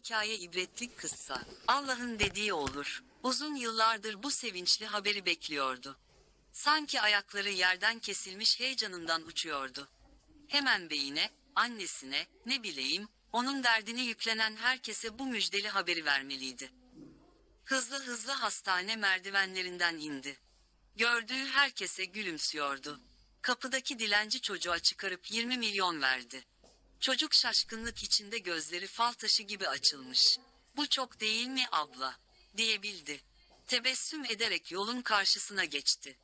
hikaye ibretlik kıssa. Allah'ın dediği olur. Uzun yıllardır bu sevinçli haberi bekliyordu. Sanki ayakları yerden kesilmiş heyecanından uçuyordu. Hemen beyine, annesine, ne bileyim, onun derdini yüklenen herkese bu müjdeli haberi vermeliydi. Hızlı hızlı hastane merdivenlerinden indi. Gördüğü herkese gülümsüyordu. Kapıdaki dilenci çocuğa çıkarıp 20 milyon verdi. Çocuk şaşkınlık içinde gözleri fal taşı gibi açılmış. Bu çok değil mi abla? diyebildi. Tebessüm ederek yolun karşısına geçti.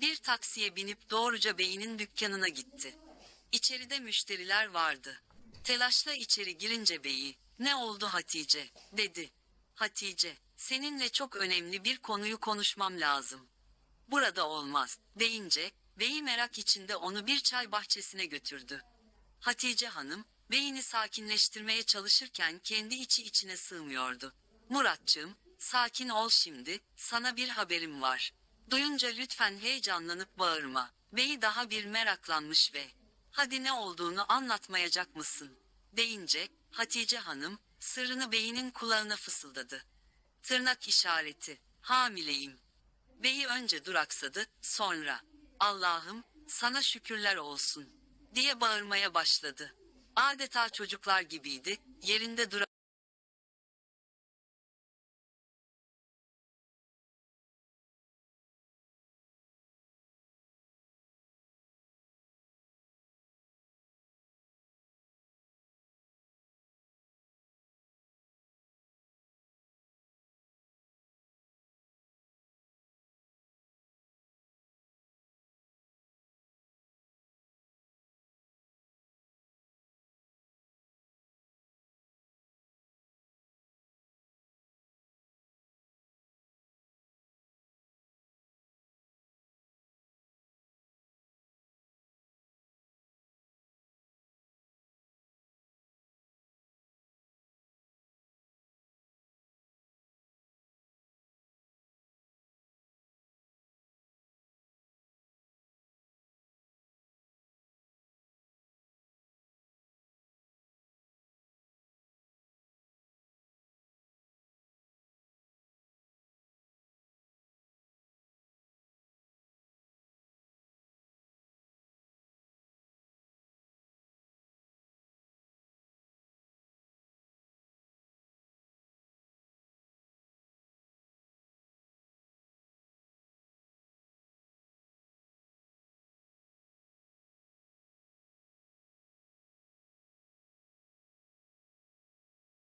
Bir taksiye binip doğruca beyinin dükkanına gitti. İçeride müşteriler vardı. Telaşla içeri girince beyi, ne oldu Hatice, dedi. Hatice, seninle çok önemli bir konuyu konuşmam lazım. Burada olmaz, deyince, beyi merak içinde onu bir çay bahçesine götürdü. Hatice Hanım, beyini sakinleştirmeye çalışırken kendi içi içine sığmıyordu. Muratçığım, sakin ol şimdi, sana bir haberim var. Duyunca lütfen heyecanlanıp bağırma. Beyi daha bir meraklanmış ve, hadi ne olduğunu anlatmayacak mısın? Deyince, Hatice Hanım, sırrını beyinin kulağına fısıldadı. Tırnak işareti, hamileyim. Beyi önce duraksadı, sonra, Allah'ım, sana şükürler olsun, diye bağırmaya başladı. Adeta çocuklar gibiydi, yerinde dura